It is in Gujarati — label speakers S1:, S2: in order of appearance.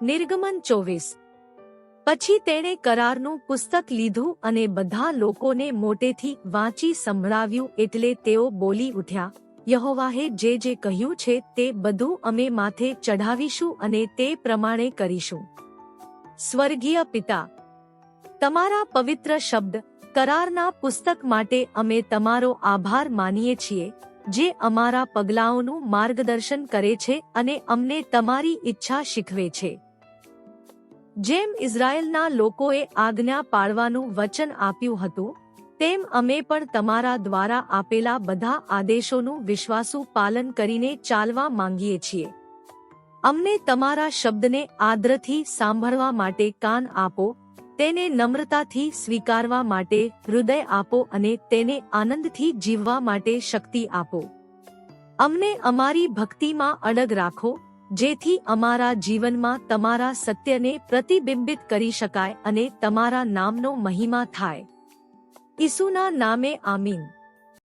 S1: નિર્ગમન ચોવીસ. પછી તેણે કરારનું પુસ્તક લીધું અને બધા લોકોને મોટેથી વાંચી સંભળાવ્યું એટલે તેઓ બોલી ઉઠ્યા, યહોવાહે, જે જે કહ્યું છે તે બધું અમે માથે ચઢાવીશું અને તે પ્રમાણે કરીશું. સ્વર્ગીય પિતા, તમારા પવિત્ર શબ્દ કરારના પુસ્તક માટે અમે તમારો આભાર માનીએ છીએ, જે અમારા પગલાઓનું માર્ગદર્શન કરે છે અને અમને તમારી ઈચ્છા શીખવે છે. જેમ ઇઝરાયેલના લોકોએ આજ્ઞા પાળવાનું વચન આપ્યું હતું, તેમ અમે પણ તમારા દ્વારા આપેલા બધા આદેશોનું વિશ્વાસુ પાલન કરીને ચાલવા માંગીએ છીએ. અમને તમારા શબ્દને આદ્રથી સાંભળવા માટે કાન આપો, તેને નમ્રતાથી સ્વીકારવા માટે હૃદય આપો અને તેને આનંદથી જીવવા માટે શક્તિ આપો. અમને અમારી ભક્તિમાં અડગ રાખો જેથી અમારા જીવનમાં તમારા સત્યને પ્રતિબિંબિત કરી શકાય અને તમારા નામનો મહિમા થાય. ઈસુના નામે આમીન.